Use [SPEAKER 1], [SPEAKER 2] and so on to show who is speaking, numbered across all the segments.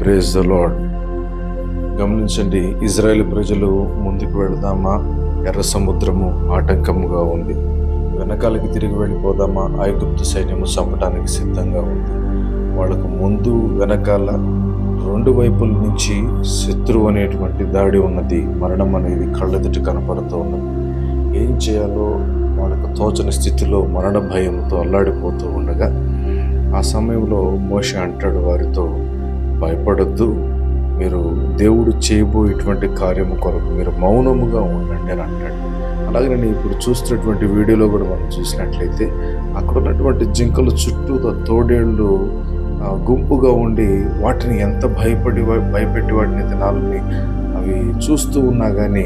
[SPEAKER 1] Praise the lord గమనించండి Israel ప్రజలు ముందుకు వెళదామా? ఎర్ర సముద్రము ఆటంకముగా ఉంది. వెనకాలకి తిరిగి వెళ్ళిపోదామా? ఐగుప్తు సైన్యము చంపడానికి సిద్ధంగా ఉంది. వాళ్ళకు ముందు వెనకాల రెండు వైపుల నుంచి శత్రువు అనేటువంటి దాడి ఉన్నది. మరణం అనేది కళ్ళెదుటి కనపడుతూ ఉన్నది. ఏం చేయాలో వాళ్ళకు తోచని స్థితిలో మరణ భయంతో అల్లాడిపోతూ ఉండగా ఆ సమయంలో మోష అంటాడు వారితో భయపడద్దు. మీరు దేవుడు చేయబోయేటువంటి కార్యము కొరకు మీరు మౌనముగా ఉండండి అని అంటాడు. అలాగే నేను ఇప్పుడు చూస్తున్నటువంటి వీడియోలో కూడా మనం చూసినట్లయితే అక్కడ ఉన్నటువంటి జింకలు చుట్టూ తోడేళ్ళు గుంపుగా ఉండి వాటిని ఎంత భయపడి భయపెట్టి వాటిని తినాలని అవి చూస్తూ ఉన్నా కానీ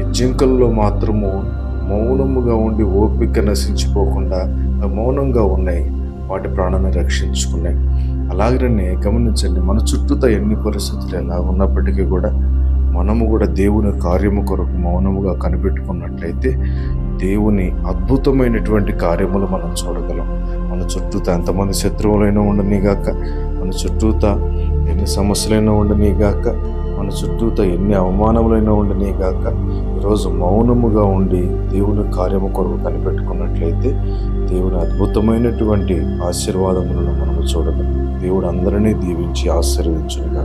[SPEAKER 1] ఈ జింకల్లో మాత్రము మౌనముగా ఉండి ఓపిక నశించిపోకుండా మౌనంగా ఉన్నాయి. వాటి ప్రాణాన్ని రక్షించుకున్నాయి అలాగనే గమనించండి మన చుట్టూతో ఎన్ని పరిస్థితులు ఎలా ఉన్నప్పటికీ కూడా మనము కూడా దేవుని కార్యము కొరకు మౌనముగా కనిపెట్టుకున్నట్లయితే దేవుని అద్భుతమైనటువంటి కార్యములు మనం చూడగలం. మన చుట్టూత ఎంతమంది శత్రువులైనా ఉండనీగాక మన చుట్టూత ఎన్ని సమస్యలైనా ఉండనీగాక మన చుట్టూతో ఎన్ని అవమానములైనా కాక ఈరోజు మౌనముగా ఉండి దేవుని కార్యము కొరకు కనిపెట్టుకున్నట్లయితే దేవుని అద్భుతమైనటువంటి ఆశీర్వాదములను మనము చూడగలం. దేవుడు అందరినీ దీవించి ఆశీర్వదించుగా